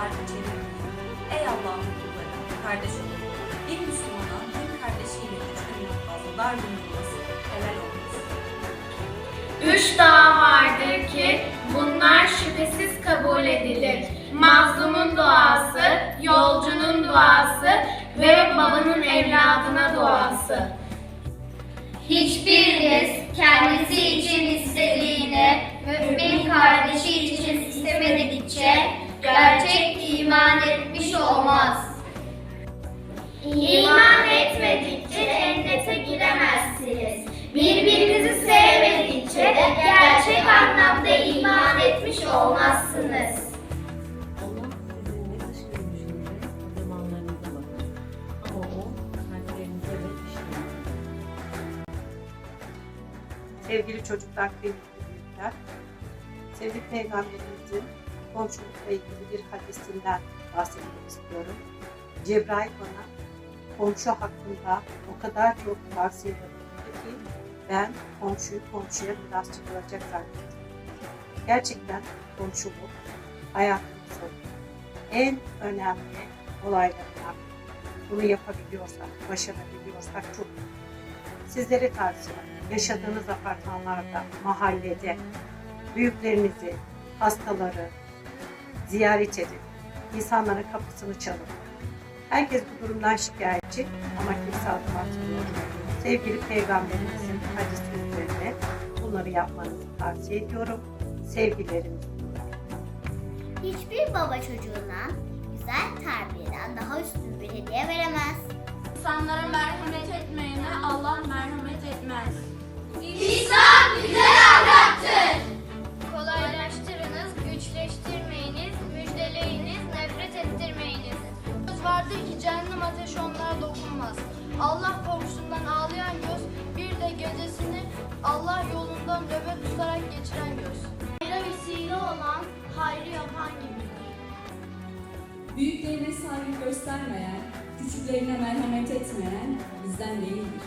arka çevirmeyin. Ey Allah'ın kulları, kardeş olun. Bir Müslümana bir kardeşiyle üç günden fazla dar bulunması helal olmaz. Üç dağ vardır ki bunlar şüphesiz kabul edilir. Mazlumun duası, yolcunun duası ve babanın evladına duası. Hiçbiriniz kendisi için istediğini mümin kardeşi için istemedikçe gerçek iman etmiş olmaz. İman etmedikçe cennete giremezsiniz. Birbirinizi sevmedikçe de gerçek anlamda iman etmiş olmazsınız. Sevgili çocuklar, kıymetli büyükler, sevgili peygamberimizin komşulukla ilgili bir hadisinden bahsetmek istiyorum. Cebrail bana komşu hakkında o kadar çok tavsiye bulundu ki ben komşuyu komşuya mirasçı kılacak zannettim. Gerçekten komşuluk hayatımızın en önemli olaylarından bunu yapabiliyorsak, başarabiliyorsak çok Sizlere tavsiye yaşadığınız apartmanlarda, mahallede büyüklerinizi, hastaları ziyaret edin. İnsanların kapısını çalın. Herkes bu durumdan şikayetçi ama kimse adım atmıyor. Sevgili Peygamberimizin hadisi üzerine bunları yapmanızı tavsiye ediyorum. Sevgilerimi Hiçbir baba çocuğuna güzel terbiyeden daha üstün bir hediye veremez. İnsanlara merhamet etmeyene Vardır ki cehennem ateşi onlara dokunmaz. Allah korkusundan ağlayan göz, bir de gecesini Allah yolundan nöbet tutarak geçiren göz. Hayra vesile olan, hayrı yapan gibidir. Büyüklerine saygı göstermeyen, küçüklerine merhamet etmeyen bizden değildir.